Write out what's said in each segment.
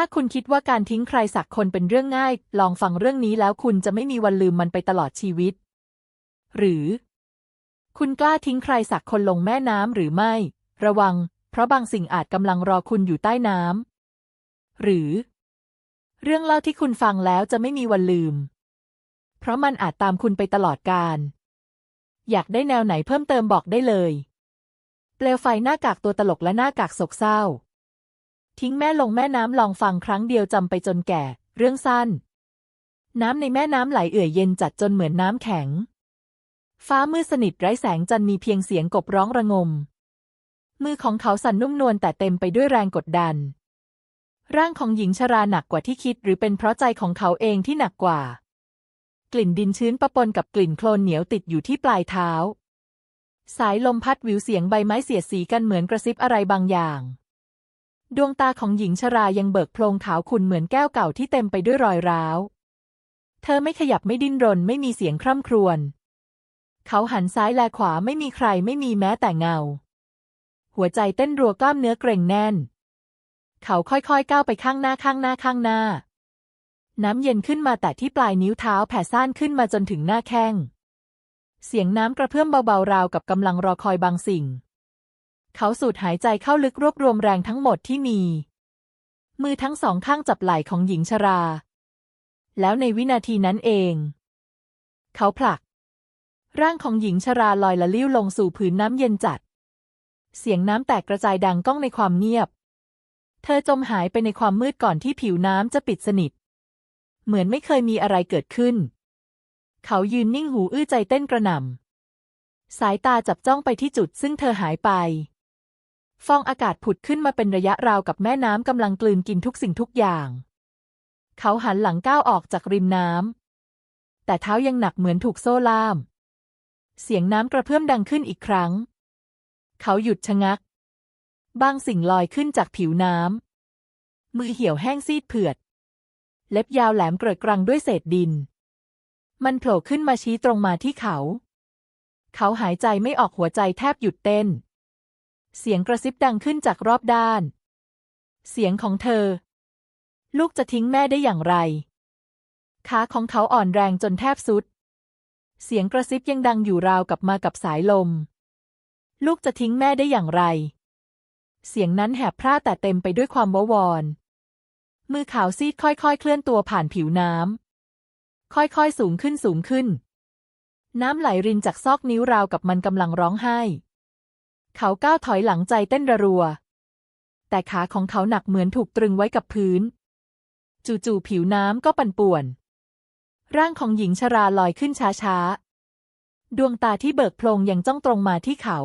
ถ้าคุณคิดว่าการทิ้งใครสักคนเป็นเรื่องง่าย ลองฟังเรื่องนี้แล้วคุณจะไม่มีวันลืมมันไปตลอดชีวิต หรือ คุณกล้าทิ้งใครสักคนลงแม่น้ำหรือไม่ ระวัง เพราะบางสิ่งอาจกำลังรอคุณอยู่ใต้น้ำ หรือ เรื่องเล่าที่คุณฟังแล้วจะไม่มีวันลืม เพราะมันอาจตามคุณไปตลอดกาล อยากได้แนวไหนเพิ่มเติมบอกได้เลย เปลวไฟหน้ากากตัวตลกและหน้ากากโศกเศร้า ทิ้งแม่ลงแม่น้ำลองฟังครั้งเดียวจำไปจนแก่ เรื่องสั้น น้ำในแม่น้ำไหลเอื่อยเย็นจัดจนเหมือนน้ำแข็ง ฟ้ามืดสนิทไร้แสงจันมีเพียงเสียงกบร้องระงม มือของเขาสั่นนุ่มนวลแต่เต็มไปด้วยแรงกดดัน ร่างของหญิงชราหนักกว่าที่คิด หรือเป็นเพราะใจของเขาเองที่หนักกว่า กลิ่นดินชื้นปะปนกับกลิ่นโคลนเหนียวติดอยู่ที่ปลายเท้า สายลมพัดวิวเสียงใบไม้เสียดสีกันเหมือนกระซิบอะไรบางอย่าง ดวงตาของหญิงชรายังเบิกโพลงขาวขุ่นเหมือนแก้วเก่าที่เต็มไปด้วยรอยร้าว เธอไม่ขยับไม่ดิ้นรนไม่มีเสียงคร่ำครวญ เขาหันซ้ายแลขวาไม่มีใครไม่มีแม้แต่เงา หัวใจเต้นรัวกล้ามเนื้อเกร็งแน่น เขาค่อยๆก้าวไปข้างหน้าข้างหน้าข้างหน้า น้ำเย็นขึ้นมาแต่ที่ปลายนิ้วเท้าแผ่ซ่านขึ้นมาจนถึงหน้าแข้ง เสียงน้ำกระเพื่อมเบาๆราวกับกำลังรอคอยบางสิ่ง เขาสูดหายใจเข้าลึกรวบรวมแรงทั้งหมดที่มี มือทั้งสองข้างจับไหล่ของหญิงชรา แล้วในวินาทีนั้นเอง เขาผลัก ร่างของหญิงชราลอยละลิ้วลงสู่ผืนน้ำเย็นจัด เสียงน้ำแตกกระจายดังก้องในความเงียบ เธอจมหายไปในความมืดก่อนที่ผิวน้ำจะปิดสนิท เหมือนไม่เคยมีอะไรเกิดขึ้น เขายืนนิ่งหูอื้อใจเต้นกระหน่ำสายตาจับจ้องไปที่จุดซึ่งเธอหายไป ฟองอากาศผุดขึ้นมาเป็นระยะราวกับแม่น้ำกำลังกลืนกินทุกสิ่งทุกอย่าง เขาหันหลังก้าวออกจากริมน้ำ แต่เท้ายังหนักเหมือนถูกโซ่ล่าม เสียงน้ำกระเพื่อมดังขึ้นอีกครั้ง เขาหยุดชะงัก บางสิ่งลอยขึ้นจากผิวน้ำ มือเหี่ยวแห้งซีดเผือด เล็บยาวแหลมเกริกกรังด้วยเศษดิน มันโผล่ขึ้นมาชี้ตรงมาที่เขา เขาหายใจไม่ออกหัวใจแทบหยุดเต้น เสียงกระซิบดังขึ้นจากรอบด้าน เสียงของเธอ ลูกจะทิ้งแม่ได้อย่างไร ขาของเขาอ่อนแรงจนแทบสุด เสียงกระซิบยังดังอยู่ราวกับมากับสายลม ลูกจะทิ้งแม่ได้อย่างไร เสียงนั้นแหบพร่าแต่เต็มไปด้วยความววอนมือขาวซีดค่อยๆ เคลื่อนตัวผ่านผิวน้ำ ค่อยๆ สูงขึ้นสูงขึ้น น้ำไหลรินจากซอกนิ้วราวกับมันกำลังร้องไห้ เขาก้าวถอยหลังใจเต้นระรัว แต่ขาของเขาหนักเหมือนถูกตรึงไว้กับพื้น จู่ๆผิวน้ำก็ปั่นป่วน ร่างของหญิงชราลอยขึ้นช้าๆ ดวงตาที่เบิกโพลงยังจ้องตรงมาที่เขา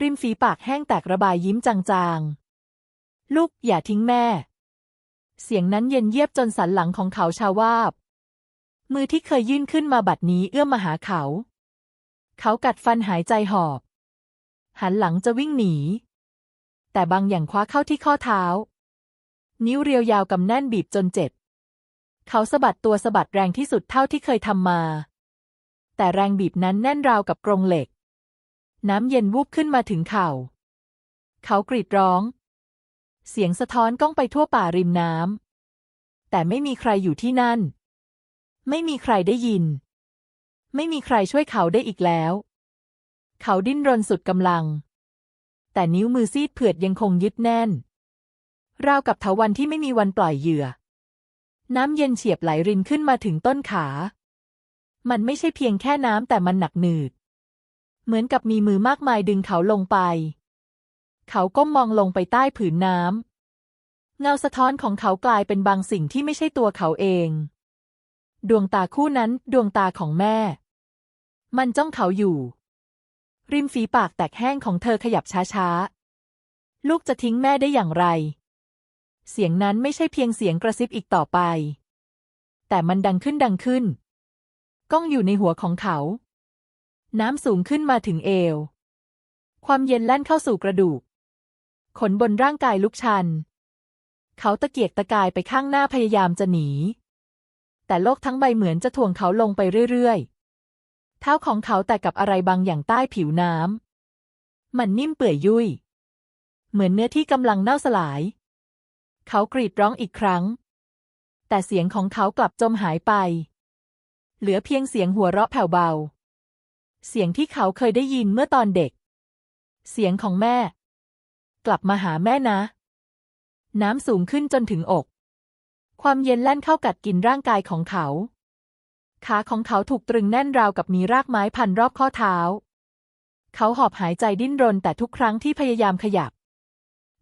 ริมฝีปากแห้งแตกระบายยิ้มจางๆ ลูกอย่าทิ้งแม่ เสียงนั้นเย็นเยียบจนสันหลังของเขาชาวาบ มือที่เคยยื่นขึ้นมาบัดนี้เอื้อมมาหาเขา เขากัดฟันหายใจหอบ หันหลังจะวิ่งหนี แต่บางอย่างคว้าเข้าที่ข้อเท้า นิ้วเรียวยาวกำแน่นบีบจนเจ็บ เขาสะบัดตัวสะบัดแรงที่สุดเท่าที่เคยทำมา แต่แรงบีบนั้นแน่นราวกับกรงเหล็ก น้ำเย็นวูบขึ้นมาถึงเข่า เขากรีดร้อง เสียงสะท้อนก้องไปทั่วป่าริมน้ำแต่ไม่มีใครอยู่ที่นั่น ไม่มีใครได้ยิน ไม่มีใครช่วยเขาได้อีกแล้ว เขาดิ้นรนสุดกำลัง แต่นิ้วมือซีดเผือดยังคงยึดแน่น ราวกับเถาวันที่ไม่มีวันปล่อยเหยื่อ น้ำเย็นเฉียบไหลรินขึ้นมาถึงต้นขา มันไม่ใช่เพียงแค่น้ำแต่มันหนักหนืด เหมือนกับมีมือมากมายดึงเขาลงไป เขาก้มมองลงไปใต้ผืนน้ำ เงาสะท้อนของเขากลายเป็นบางสิ่งที่ไม่ใช่ตัวเขาเอง ดวงตาคู่นั้นดวงตาของแม่ มันจ้องเขาอยู่ ริมฝีปากแตกแห้งของเธอขยับช้าๆ ลูกจะทิ้งแม่ได้อย่างไร เสียงนั้นไม่ใช่เพียงเสียงกระซิบอีกต่อไป แต่มันดังขึ้นดังขึ้น ก้องอยู่ในหัวของเขา น้ำสูงขึ้นมาถึงเอว ความเย็นแล่นเข้าสู่กระดูก ขนบนร่างกายลุกชัน เขาตะเกียกตะกายไปข้างหน้าพยายามจะหนี แต่โลกทั้งใบเหมือนจะถ่วงเขาลงไปเรื่อยๆ เท้าของเขาแตะกับอะไรบางอย่างใต้ผิวน้ำ มันนิ่มเปื่อยยุ่ย เหมือนเนื้อที่กำลังเน่าสลาย เขากรีดร้องอีกครั้ง แต่เสียงของเขากลับจมหายไป เหลือเพียงเสียงหัวเราะแผ่วเบา เสียงที่เขาเคยได้ยินเมื่อตอนเด็ก เสียงของแม่ กลับมาหาแม่นะ น้ำสูงขึ้นจนถึงอก ความเย็นแล่นเข้ากัดกินร่างกายของเขา ขาของเขาถูกตรึงแน่นราวกับมีรากไม้พันรอบข้อเท้า เขาหอบหายใจดิ้นรนแต่ทุกครั้งที่พยายามขยับ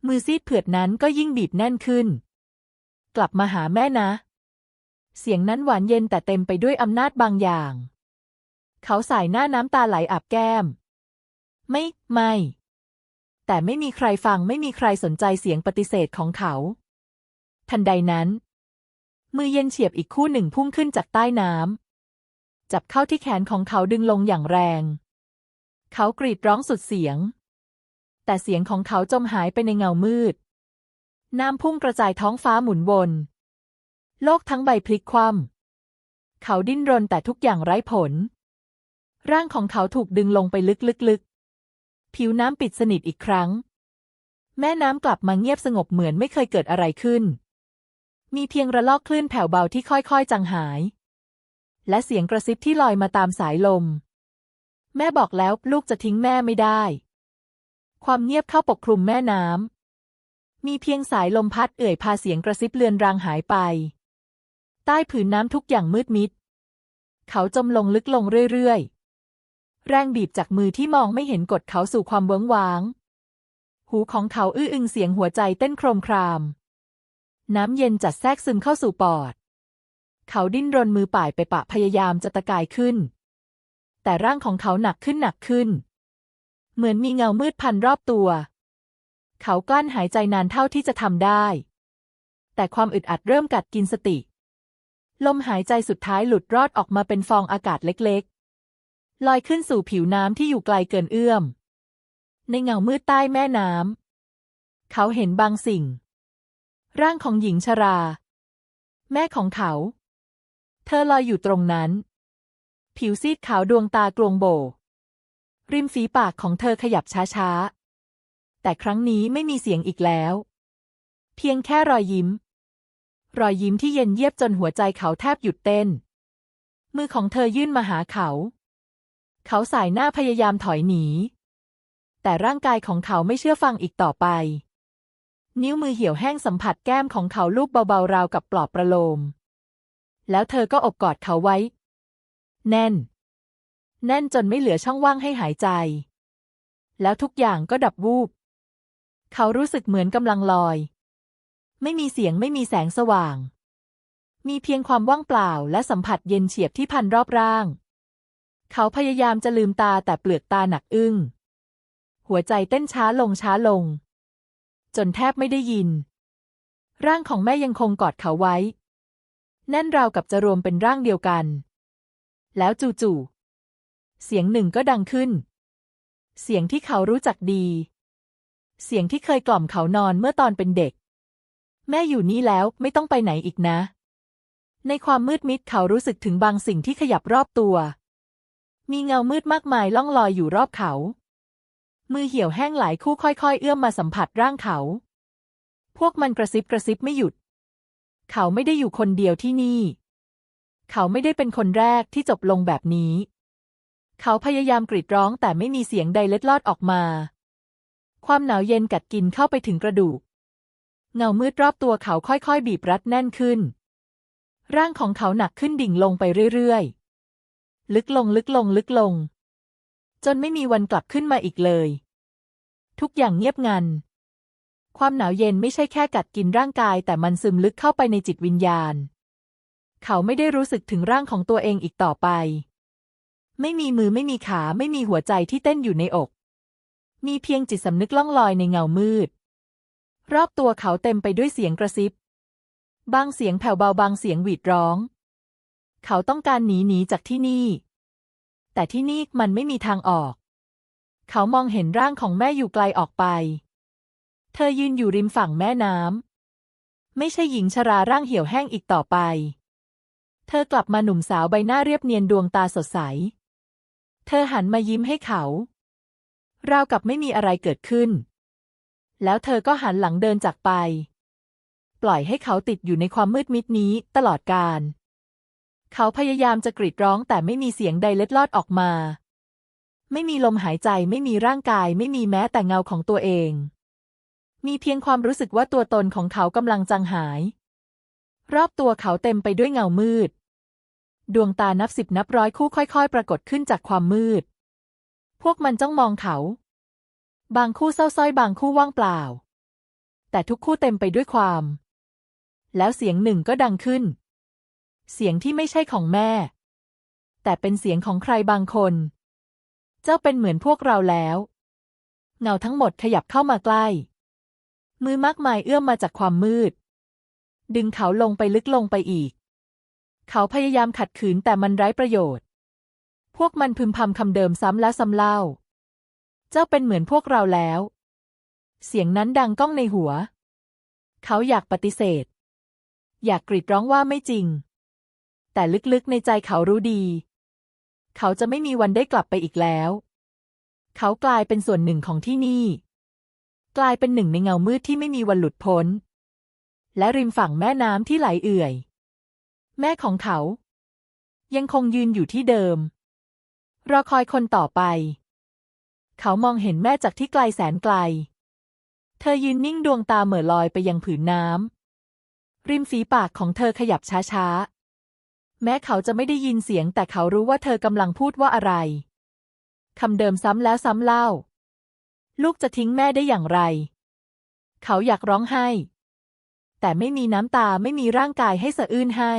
มือซีดเผือดนั้นก็ยิ่งบีบแน่นขึ้น กลับมาหาแม่นะ เสียงนั้นหวานเย็นแต่เต็มไปด้วยอำนาจบางอย่าง เขาสายหน้าน้ำตาไหลอาบแก้ม ไม่ ไม่ แต่ไม่มีใครฟังไม่มีใครสนใจเสียงปฏิเสธของเขา ทันใดนั้นมือเย็นเฉียบอีกคู่หนึ่งพุ่งขึ้นจากใต้น้ำ จับเข้าที่แขนของเขาดึงลงอย่างแรง เขากรีดร้องสุดเสียง แต่เสียงของเขาจมหายไปในเงามืด น้ำพุ่งกระจายท้องฟ้าหมุนวน โลกทั้งใบพลิกคว่ำเขาดิ้นรนแต่ทุกอย่างไร้ผล ร่างของเขาถูกดึงลงไปลึกๆ ผิวน้ำปิดสนิทอีกครั้ง แม่น้ำกลับมาเงียบสงบเหมือนไม่เคยเกิดอะไรขึ้น มีเพียงระลอกคลื่นแผ่วเบาที่ค่อยๆ จางหาย และเสียงกระซิบที่ลอยมาตามสายลม แม่บอกแล้วลูกจะทิ้งแม่ไม่ได้ ความเงียบเข้าปกคลุมแม่น้ำ มีเพียงสายลมพัดเอ่ยพาเสียงกระซิบเลือนรางหายไป ใต้ผืนน้ำทุกอย่างมืดมิด เขาจมลงลึกลงเรื่อยๆ แรงบีบจากมือที่มองไม่เห็นกดเขาสู่ความเวิ้งว้าง หูของเขาอื้ออึงเสียงหัวใจเต้นโครมคราม น้ำเย็นจัดแทรกซึมเข้าสู่ปอด เขาดิ้นรนมือป่ายไปปะพยายามจะตะกายขึ้น แต่ร่างของเขาหนักขึ้นหนักขึ้น เหมือนมีเงามืดพันรอบตัว เขากลั้นหายใจนานเท่าที่จะทำได้ แต่ความอึดอัดเริ่มกัดกินสติ ลมหายใจสุดท้ายหลุดรอดออกมาเป็นฟองอากาศเล็กๆ ลอยขึ้นสู่ผิวน้ำที่อยู่ไกลเกินเอื้อม ในเงามืดใต้แม่น้ำเขาเห็นบางสิ่ง ร่างของหญิงชรา แม่ของเขา เธอลอยอยู่ตรงนั้น ผิวซีดขาวดวงตากลวงโบ ริมฝีปากของเธอขยับช้าๆ แต่ครั้งนี้ไม่มีเสียงอีกแล้ว เพียงแค่รอยยิ้ม รอยยิ้มที่เย็นเยียบจนหัวใจเขาแทบหยุดเต้น มือของเธอยื่นมาหาเขา เขาสายหน้าพยายามถอยหนี แต่ร่างกายของเขาไม่เชื่อฟังอีกต่อไป นิ้วมือเหี่ยวแห้งสัมผัสแก้มของเขาลูบเบาๆราวกับปลอบประโลม แล้วเธอก็อบกอดเขาไว้ แน่น แน่นจนไม่เหลือช่องว่างให้หายใจ แล้วทุกอย่างก็ดับวูบ เขารู้สึกเหมือนกำลังลอย ไม่มีเสียงไม่มีแสงสว่าง มีเพียงความว่างเปล่าและสัมผัสเย็นเฉียบที่พันรอบร่าง เขาพยายามจะลืมตาแต่เปลือกตาหนักอึ้ง หัวใจเต้นช้าลงช้าลง จนแทบไม่ได้ยินร่างของแม่ยังคงกอดเขาไว้ แน่นราวกับจะรวมเป็นร่างเดียวกัน แล้วจู่ๆเสียงหนึ่งก็ดังขึ้น เสียงที่เขารู้จักดี เสียงที่เคยกล่อมเขานอนเมื่อตอนเป็นเด็ก แม่อยู่นี่แล้วไม่ต้องไปไหนอีกนะ ในความมืดมิดเขารู้สึกถึงบางสิ่งที่ขยับรอบตัว มีเงามืดมากมายล่องลอยอยู่รอบเขา มือเหี่ยวแห้งหลายคู่ค่อยๆ เอื้อมมาสัมผัสร่างเขา พวกมันกระซิบกระซิบไม่หยุด เขาไม่ได้อยู่คนเดียวที่นี่ เขาไม่ได้เป็นคนแรกที่จบลงแบบนี้ เขาพยายามกรีดร้องแต่ไม่มีเสียงใดเล็ดลอดออกมา ความหนาวเย็นกัดกินเข้าไปถึงกระดูก เงามืดรอบตัวเขาค่อยๆ บีบรัดแน่นขึ้น ร่างของเขาหนักขึ้นดิ่งลงไปเรื่อยๆ ลึกลงลึกลงลึกลง จนไม่มีวันกลับขึ้นมาอีกเลย ทุกอย่างเงียบงัน ความหนาวเย็นไม่ใช่แค่กัดกินร่างกาย แต่มันซึมลึกเข้าไปในจิตวิญญาณ เขาไม่ได้รู้สึกถึงร่างของตัวเองอีกต่อไป ไม่มีมือไม่มีขาไม่มีหัวใจที่เต้นอยู่ในอก มีเพียงจิตสำนึกล่องลอยในเงามืด รอบตัวเขาเต็มไปด้วยเสียงกระซิบ บางเสียงแผ่วเบาบางเสียงหวีดร้อง เขาต้องการหนีหนีจากที่นี่ แต่ที่นี่มันไม่มีทางออก เขามองเห็นร่างของแม่อยู่ไกลออกไป เธอยืนอยู่ริมฝั่งแม่น้ำ ไม่ใช่หญิงชราร่างเหี่ยวแห้งอีกต่อไป เธอกลับมาหนุ่มสาวใบหน้าเรียบเนียนดวงตาสดใส เธอหันมายิ้มให้เขา ราวกับไม่มีอะไรเกิดขึ้น แล้วเธอก็หันหลังเดินจากไป ปล่อยให้เขาติดอยู่ในความมืดมิดนี้ตลอดกาล เขาพยายามจะกรีดร้องแต่ไม่มีเสียงใดเล็ดลอดออกมา ไม่มีลมหายใจไม่มีร่างกายไม่มีแม้แต่เงาของตัวเอง มีเพียงความรู้สึกว่าตัวตนของเขากำลังจางหาย รอบตัวเขาเต็มไปด้วยเงามืด ดวงตานับสิบนับร้อยคู่ค่อย ๆ ปรากฏขึ้นจากความมืด พวกมันจ้องมองเขา บางคู่เศร้าส้อยบางคู่ว่างเปล่า แต่ทุกคู่เต็มไปด้วยความ แล้วเสียงหนึ่งก็ดังขึ้น เสียงที่ไม่ใช่ของแม่ แต่เป็นเสียงของใครบางคน เจ้าเป็นเหมือนพวกเราแล้ว เงาทั้งหมดขยับเข้ามาใกล้ มือมากมายเอื้อมมาจากความมืด ดึงเขาลงไปลึกลงไปอีก เขาพยายามขัดขืนแต่มันไร้ประโยชน์ พวกมันพึมพำคำเดิมซ้ำแล้วซ้ำเล่า เจ้าเป็นเหมือนพวกเราแล้ว เสียงนั้นดังก้องในหัว เขาอยากปฏิเสธ อยากกรีดร้องว่าไม่จริง แต่ลึกๆในใจเขารู้ดี เขาจะไม่มีวันได้กลับไปอีกแล้ว เขากลายเป็นส่วนหนึ่งของที่นี่ กลายเป็นหนึ่งในเงามืดที่ไม่มีวันหลุดพ้น และริมฝั่งแม่น้ำที่ไหลเอื่อย แม่ของเขา ยังคงยืนอยู่ที่เดิม รอคอยคนต่อไป เขามองเห็นแม่จากที่ไกลแสนไกล เธอยืนนิ่งดวงตาเหม่อลอยไปยังผืนน้ำริมฝีปากของเธอขยับช้าๆ แม้เขาจะไม่ได้ยินเสียงแต่เขารู้ว่าเธอกำลังพูดว่าอะไรคำเดิมซ้ำแล้วซ้ำเล่า ลูกจะทิ้งแม่ได้อย่างไร เขาอยากร้องไห้ แต่ไม่มีน้ำตาไม่มีร่างกายให้สะอื้นให้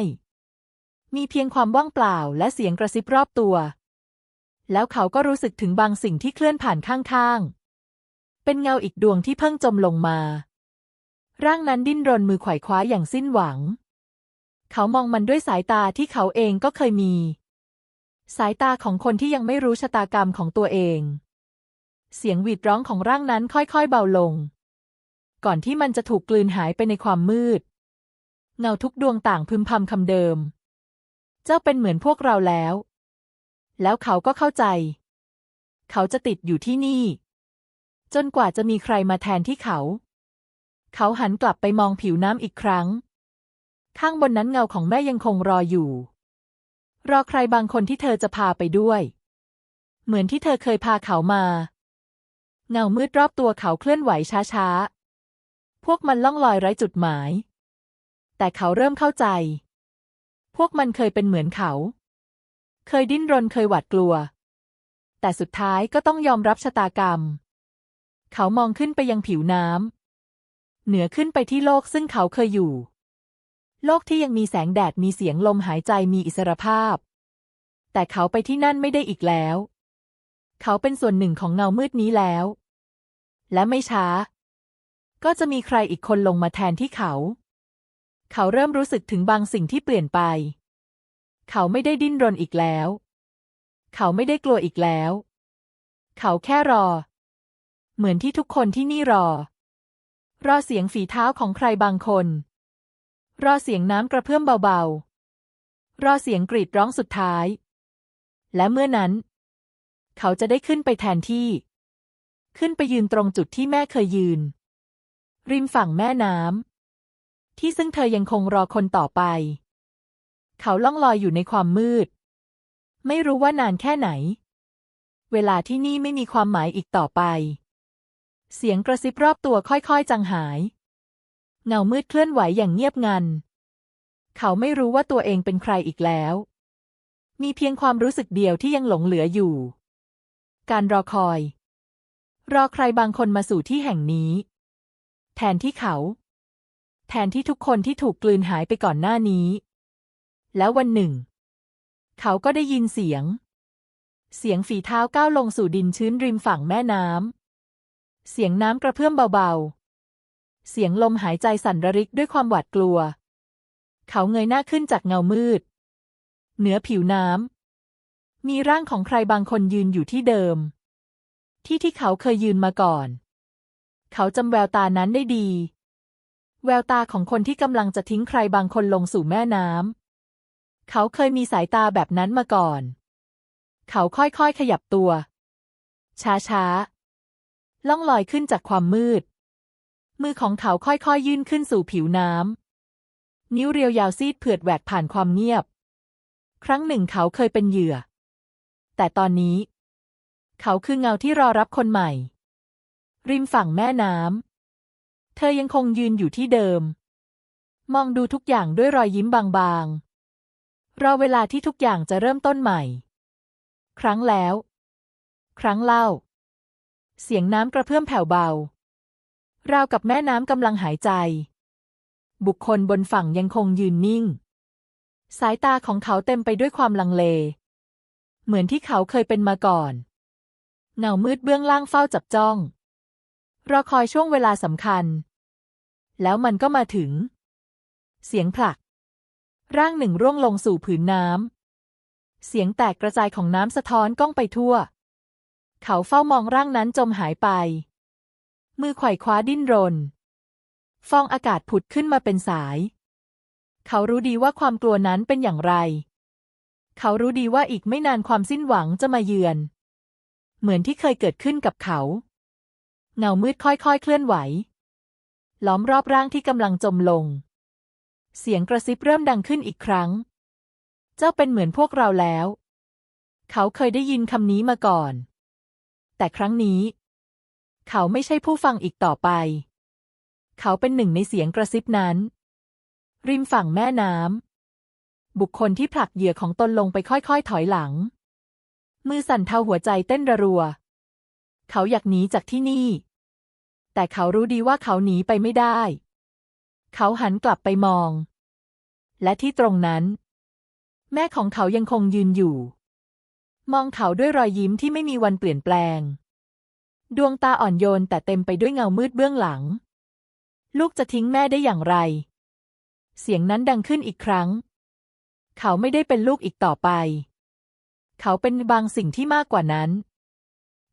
มีเพียงความว่างเปล่าและเสียงกระซิบรอบตัว แล้วเขาก็รู้สึกถึงบางสิ่งที่เคลื่อนผ่านข้างๆ เป็นเงาอีกดวงที่เพิ่งจมลงมา ร่างนั้นดิ้นรนมือไขว่คว้าอย่างสิ้นหวัง เขามองมันด้วยสายตาที่เขาเองก็เคยมี สายตาของคนที่ยังไม่รู้ชะตากรรมของตัวเอง เสียงหวีดร้องของร่างนั้นค่อยๆเบาลง ก่อนที่มันจะถูกกลืนหายไปในความมืด เงาทุกดวงต่างพึมพำคำเดิม เจ้าเป็นเหมือนพวกเราแล้ว แล้วเขาก็เข้าใจ เขาจะติดอยู่ที่นี่ จนกว่าจะมีใครมาแทนที่เขา เขาหันกลับไปมองผิวน้ำอีกครั้ง ข้างบนนั้นเงาของแม่ยังคงรออยู่ รอใครบางคนที่เธอจะพาไปด้วย เหมือนที่เธอเคยพาเขามา เงามืดรอบตัวเขาเคลื่อนไหวช้าๆ พวกมันล่องลอยไร้จุดหมาย แต่เขาเริ่มเข้าใจ พวกมันเคยเป็นเหมือนเขา เคยดิ้นรนเคยหวาดกลัว แต่สุดท้ายก็ต้องยอมรับชะตากรรม เขามองขึ้นไปยังผิวน้ำ เหนือขึ้นไปที่โลกซึ่งเขาเคยอยู่ โลกที่ยังมีแสงแดดมีเสียงลมหายใจมีอิสรภาพ แต่เขาไปที่นั่นไม่ได้อีกแล้ว เขาเป็นส่วนหนึ่งของเงามืดนี้แล้ว และไม่ช้า ก็จะมีใครอีกคนลงมาแทนที่เขา เขาเริ่มรู้สึกถึงบางสิ่งที่เปลี่ยนไป เขาไม่ได้ดิ้นรนอีกแล้ว เขาไม่ได้กลัวอีกแล้ว เขาแค่รอ เหมือนที่ทุกคนที่นี่รอ รอเสียงฝีเท้าของใครบางคน รอเสียงน้ำกระเพื่อมเบาๆ รอเสียงกรีดร้องสุดท้าย และเมื่อนั้น เขาจะได้ขึ้นไปแทนที่ ขึ้นไปยืนตรงจุดที่แม่เคยยืน ริมฝั่งแม่น้ำที่ซึ่งเธอยังคงรอคนต่อไป เขาล่องลอยอยู่ในความมืด ไม่รู้ว่านานแค่ไหน เวลาที่นี่ไม่มีความหมายอีกต่อไป เสียงกระซิบรอบตัวค่อยๆจางหาย เงามืดเคลื่อนไหวอย่างเงียบงัน เขาไม่รู้ว่าตัวเองเป็นใครอีกแล้ว มีเพียงความรู้สึกเดียวที่ยังหลงเหลืออยู่ การรอคอย รอใครบางคนมาสู่ที่แห่งนี้ แทนที่เขา แทนที่ทุกคนที่ถูกกลืนหายไปก่อนหน้านี้ แล้ววันหนึ่ง เขาก็ได้ยินเสียง เสียงฝีเท้าก้าวลงสู่ดินชื้นริมฝั่งแม่น้ำ เสียงน้ำกระเพื่อมเบาๆ เสียงลมหายใจสั่นระริกด้วยความหวาดกลัว เขาเงยหน้าขึ้นจากเงามืด เหนือผิวน้ำมีร่างของใครบางคนยืนอยู่ที่เดิม ที่ที่เขาเคยยืนมาก่อน เขาจำแววตานั้นได้ดี แววตาของคนที่กำลังจะทิ้งใครบางคนลงสู่แม่น้ำ เขาเคยมีสายตาแบบนั้นมาก่อน เขาค่อยๆขยับตัว ช้าๆ ล่องลอยขึ้นจากความมืด มือของเขาค่อยๆยื่นขึ้นสู่ผิวน้ำ นิ้วเรียวยาวซีดเผือดแหวกผ่านความเงียบ ครั้งหนึ่งเขาเคยเป็นเหยื่อ แต่ตอนนี้ เขาคือเงาที่รอรับคนใหม่ ริมฝั่งแม่น้ำ เธอยังคงยืนอยู่ที่เดิม มองดูทุกอย่างด้วยรอยยิ้มบางๆ รอเวลาที่ทุกอย่างจะเริ่มต้นใหม่ ครั้งแล้ว ครั้งเล่า เสียงน้ำกระเพื่อมแผ่วเบา ราวกับแม่น้ำกำลังหายใจ บุคคลบนฝั่งยังคงยืนนิ่ง สายตาของเขาเต็มไปด้วยความลังเล เหมือนที่เขาเคยเป็นมาก่อน เงามืดเบื้องล่างเฝ้าจับจ้อง รอคอยช่วงเวลาสำคัญ แล้วมันก็มาถึง เสียงผลัก ร่างหนึ่งร่วงลงสู่ผืนน้ำ เสียงแตกกระจายของน้ำสะท้อนก้องไปทั่ว เขาเฝ้ามองร่างนั้นจมหายไป มือไขว่คว้าดิ้นรน ฟองอากาศผุดขึ้นมาเป็นสาย เขารู้ดีว่าความกลัวนั้นเป็นอย่างไร เขารู้ดีว่าอีกไม่นานความสิ้นหวังจะมาเยือน เหมือนที่เคยเกิดขึ้นกับเขา เงามืดค่อยๆ เคลื่อนไหว ล้อมรอบร่างที่กำลังจมลง เสียงกระซิบเริ่มดังขึ้นอีกครั้ง เจ้าเป็นเหมือนพวกเราแล้ว เขาเคยได้ยินคำนี้มาก่อน แต่ครั้งนี้ เขาไม่ใช่ผู้ฟังอีกต่อไป เขาเป็นหนึ่งในเสียงกระซิบนั้น ริมฝั่งแม่น้ำบุคคลที่ผลักเหยื่อของตนลงไปค่อยๆ ถอยหลัง มือสั่นเทาหัวใจเต้นระรัว เขาอยากหนีจากที่นี่ แต่เขารู้ดีว่าเขาหนีไปไม่ได้ เขาหันกลับไปมอง และที่ตรงนั้น แม่ของเขายังคงยืนอยู่ มองเขาด้วยรอยยิ้มที่ไม่มีวันเปลี่ยนแปลง ดวงตาอ่อนโยนแต่เต็มไปด้วยเงามืดเบื้องหลัง ลูกจะทิ้งแม่ได้อย่างไร เสียงนั้นดังขึ้นอีกครั้ง เขาไม่ได้เป็นลูกอีกต่อไป เขาเป็นบางสิ่งที่มากกว่านั้น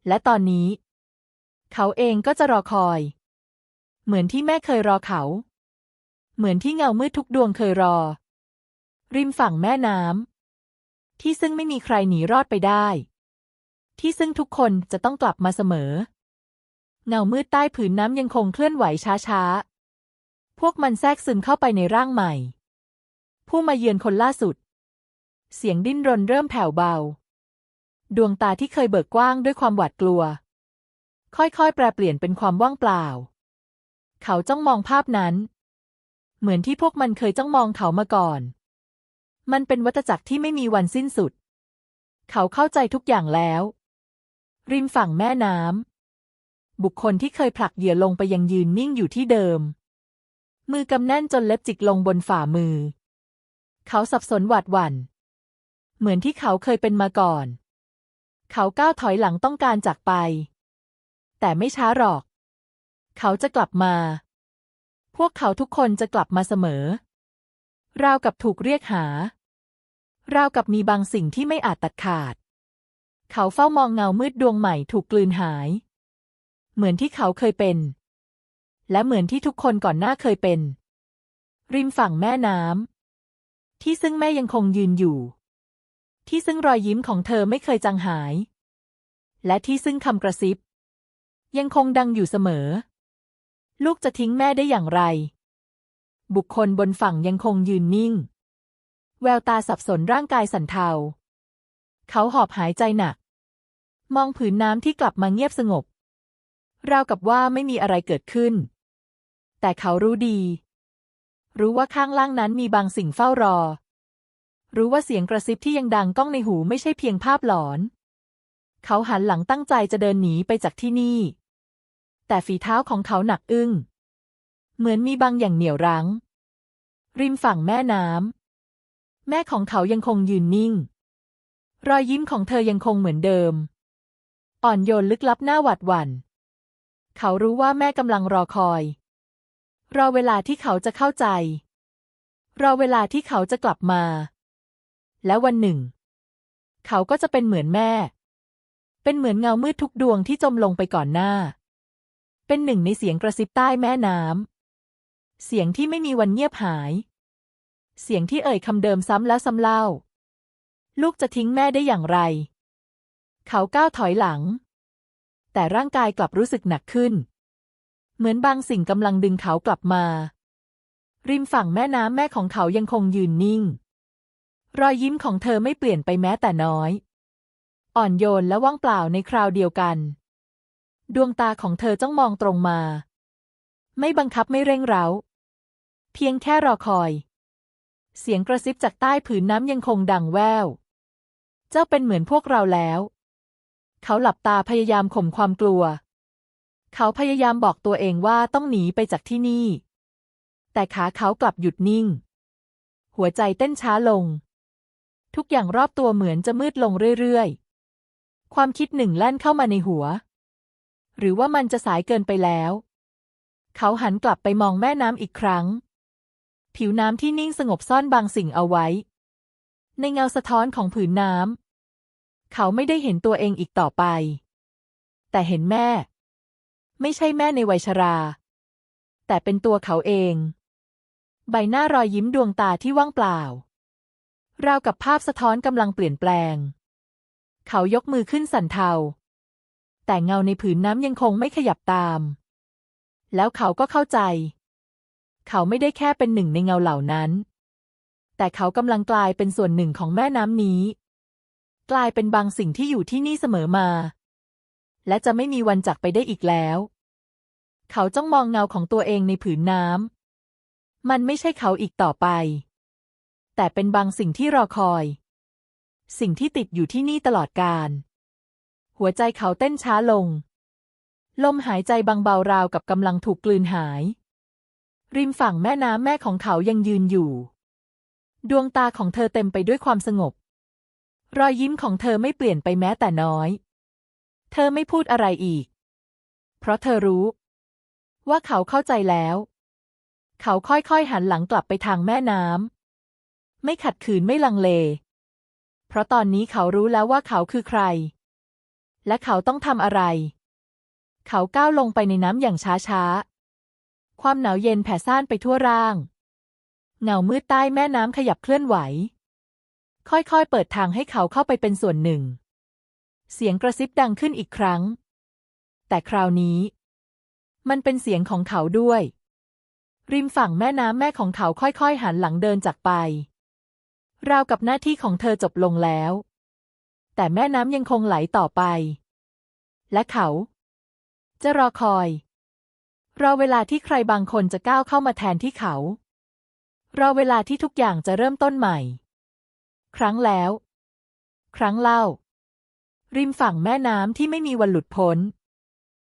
และตอนนี้ เขาเองก็จะรอคอย เหมือนที่แม่เคยรอเขา เหมือนที่เงามืดทุกดวงเคยรอ ริมฝั่งแม่น้ำที่ซึ่งไม่มีใครหนีรอดไปได้ ที่ซึ่งทุกคนจะต้องกลับมาเสมอ เงามืดใต้ผืนน้ำยังคงเคลื่อนไหวช้าๆพวกมันแทรกซึมเข้าไปในร่างใหม่ ผู้มาเยือนคนล่าสุด เสียงดิ้นรนเริ่มแผ่วเบา ดวงตาที่เคยเบิกกว้างด้วยความหวาดกลัว ค่อยๆ แปรเปลี่ยนเป็นความว่างเปล่า เขาจ้องมองภาพนั้น เหมือนที่พวกมันเคยจ้องมองเขามาก่อน มันเป็นวัฏจักรที่ไม่มีวันสิ้นสุด เขาเข้าใจทุกอย่างแล้ว ริมฝั่งแม่น้ำบุคคลที่เคยผลักเหยื่อลงไปยังยืนนิ่งอยู่ที่เดิม มือกำแน่นจนเล็บจิกลงบนฝ่ามือ เขาสับสนหวาดหวั่น เหมือนที่เขาเคยเป็นมาก่อน เขาก้าวถอยหลังต้องการจากไป แต่ไม่ช้าหรอก เขาจะกลับมา พวกเขาทุกคนจะกลับมาเสมอ ราวกับถูกเรียกหา ราวกับมีบางสิ่งที่ไม่อาจตัดขาด เขาเฝ้ามองเงามืดดวงใหม่ถูกกลืนหาย เหมือนที่เขาเคยเป็น และเหมือนที่ทุกคนก่อนหน้าเคยเป็น ริมฝั่งแม่น้ำที่ซึ่งแม่ยังคงยืนอยู่ ที่ซึ่งรอยยิ้มของเธอไม่เคยจางหาย และที่ซึ่งคำกระซิบ ยังคงดังอยู่เสมอ ลูกจะทิ้งแม่ได้อย่างไร บุคคลบนฝั่งยังคงยืนนิ่ง แววตาสับสนร่างกายสั่นเทา เขาหอบหายใจหนัก มองผืนน้ำที่กลับมาเงียบสงบ ราวกับว่าไม่มีอะไรเกิดขึ้น แต่เขารู้ดี รู้ว่าข้างล่างนั้นมีบางสิ่งเฝ้ารอ รู้ว่าเสียงกระซิบที่ยังดังก้องในหูไม่ใช่เพียงภาพหลอน เขาหันหลังตั้งใจจะเดินหนีไปจากที่นี่ แต่ฝีเท้าของเขาหนักอึ้ง เหมือนมีบางอย่างเหนี่ยวรั้ง ริมฝั่งแม่น้ำแม่ของเขายังคงยืนนิ่ง รอยยิ้มของเธอยังคงเหมือนเดิม อ่อนโยนลึกลับหน้าหวาดหวั่น เขารู้ว่าแม่กำลังรอคอย รอเวลาที่เขาจะเข้าใจ รอเวลาที่เขาจะกลับมา และวันหนึ่ง เขาก็จะเป็นเหมือนแม่ เป็นเหมือนเงามืดทุกดวงที่จมลงไปก่อนหน้า เป็นหนึ่งในเสียงกระซิบใต้แม่น้ำ เสียงที่ไม่มีวันเงียบหาย เสียงที่เอ่ยคำเดิมซ้ำแล้วซ้ำเล่า ลูกจะทิ้งแม่ได้อย่างไร เขาก้าวถอยหลัง แต่ร่างกายกลับรู้สึกหนักขึ้น เหมือนบางสิ่งกำลังดึงเขากลับมา ริมฝั่งแม่น้ำแม่ของเขายังคงยืนนิ่ง รอยยิ้มของเธอไม่เปลี่ยนไปแม้แต่น้อย อ่อนโยนและว่างเปล่าในคราวเดียวกัน ดวงตาของเธอจ้องมองตรงมา ไม่บังคับไม่เร่งเร้า เพียงแค่รอคอย เสียงกระซิบจากใต้ผืนน้ำยังคงดังแว่ว เจ้าเป็นเหมือนพวกเราแล้ว เขาหลับตาพยายามข่มความกลัว เขาพยายามบอกตัวเองว่าต้องหนีไปจากที่นี่ แต่ขาเขากลับหยุดนิ่ง หัวใจเต้นช้าลง ทุกอย่างรอบตัวเหมือนจะมืดลงเรื่อยๆ ความคิดหนึ่งแล่นเข้ามาในหัว หรือว่ามันจะสายเกินไปแล้ว เขาหันกลับไปมองแม่น้ำอีกครั้ง ผิวน้ำที่นิ่งสงบซ่อนบางสิ่งเอาไว้ ในเงาสะท้อนของผืนน้ำเขาไม่ได้เห็นตัวเองอีกต่อไป แต่เห็นแม่ ไม่ใช่แม่ในวัยชรา แต่เป็นตัวเขาเอง ใบหน้ารอยยิ้มดวงตาที่ว่างเปล่า ราวกับภาพสะท้อนกำลังเปลี่ยนแปลง เขายกมือขึ้นสั่นเทา แต่เงาในผืนน้ำยังคงไม่ขยับตาม แล้วเขาก็เข้าใจ เขาไม่ได้แค่เป็นหนึ่งในเงาเหล่านั้น แต่เขากำลังกลายเป็นส่วนหนึ่งของแม่น้ำนี้ กลายเป็นบางสิ่งที่อยู่ที่นี่เสมอมา และจะไม่มีวันจากไปได้อีกแล้ว เขาจ้องมองเงาของตัวเองในผืนน้ำมันไม่ใช่เขาอีกต่อไป แต่เป็นบางสิ่งที่รอคอย สิ่งที่ติดอยู่ที่นี่ตลอดกาลหัวใจเขาเต้นช้าลง ลมหายใจบางเบาราวกับกำลังถูกกลืนหาย ริมฝั่งแม่น้ำแม่ของเขายังยืนอยู่ ดวงตาของเธอเต็มไปด้วยความสงบ รอยยิ้มของเธอไม่เปลี่ยนไปแม้แต่น้อย เธอไม่พูดอะไรอีก เพราะเธอรู้ ว่าเขาเข้าใจแล้ว เขาค่อยๆหันหลังกลับไปทางแม่น้ำ ไม่ขัดขืนไม่ลังเล เพราะตอนนี้เขารู้แล้วว่าเขาคือใคร และเขาต้องทำอะไร เขาก้าวลงไปในน้ำอย่างช้าๆ ความหนาวเย็นแผ่ซ่านไปทั่วร่าง เงามืดใต้แม่น้ำขยับเคลื่อนไหว ค่อยๆ เปิดทางให้เขาเข้าไปเป็นส่วนหนึ่ง เสียงกระซิบดังขึ้นอีกครั้ง แต่คราวนี้ มันเป็นเสียงของเขาด้วยริมฝั่งแม่น้ำแม่ของเขาค่อยๆ หันหลังเดินจากไป ราวกับหน้าที่ของเธอจบลงแล้ว แต่แม่น้ำยังคงไหลต่อไป และเขา จะรอคอย รอเวลาที่ใครบางคนจะก้าวเข้ามาแทนที่เขา รอเวลาที่ทุกอย่างจะเริ่มต้นใหม่ ครั้งแล้ว ครั้งเล่า ริมฝั่งแม่น้ำที่ไม่มีวันหลุดพ้น